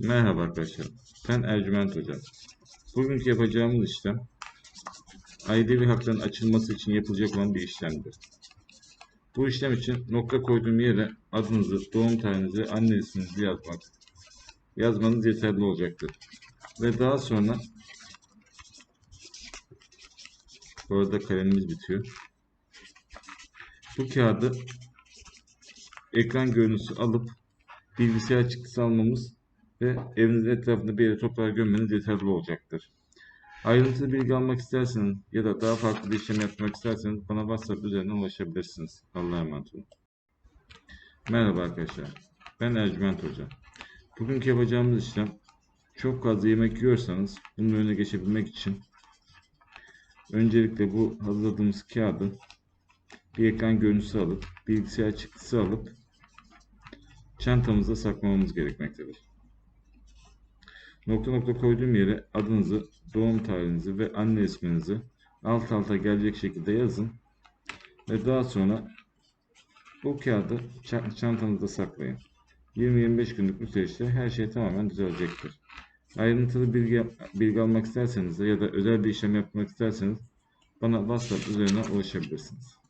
Merhaba arkadaşlar. Ben Ercüment Hoca. Bugünkü yapacağımız işlem ailevi hakların açılması için yapılacak olan bir işlemdir. Bu işlem için nokta koyduğum yere adınızı, doğum tarihinizi anne isminizi yazmak, yazmanız yeterli olacaktır. Ve daha sonra bu arada kalemimiz bitiyor. Bu kağıdı ekran görüntüsü alıp bilgisayar çıktısı almamız ve evinizin etrafında bir yere toprağa gömmeniz yeterli olacaktır. Ayrıntılı bilgi almak isterseniz ya da daha farklı bir işlem yapmak isterseniz bana WhatsApp üzerinden ulaşabilirsiniz. Allah'a emanet olun. Merhaba arkadaşlar. Ben Ercüment Hoca. Bugünkü yapacağımız işlem çok fazla yemek yiyorsanız bunun önüne geçebilmek için öncelikle bu hazırladığımız kağıdı bir ekran görüntüsü alıp bilgisayar çıktısı alıp çantamızda saklamamız gerekmektedir. Nokta nokta koyduğum yere adınızı, doğum tarihinizi ve anne isminizi alt alta gelecek şekilde yazın. Ve daha sonra bu kağıdı ça- çantanızda saklayın. 20-25 günlük bir süreçte her şey tamamen düzelecektir. Ayrıntılı bilgi, bilgi almak isterseniz de ya da özel bir işlem yapmak isterseniz bana WhatsApp üzerinden ulaşabilirsiniz.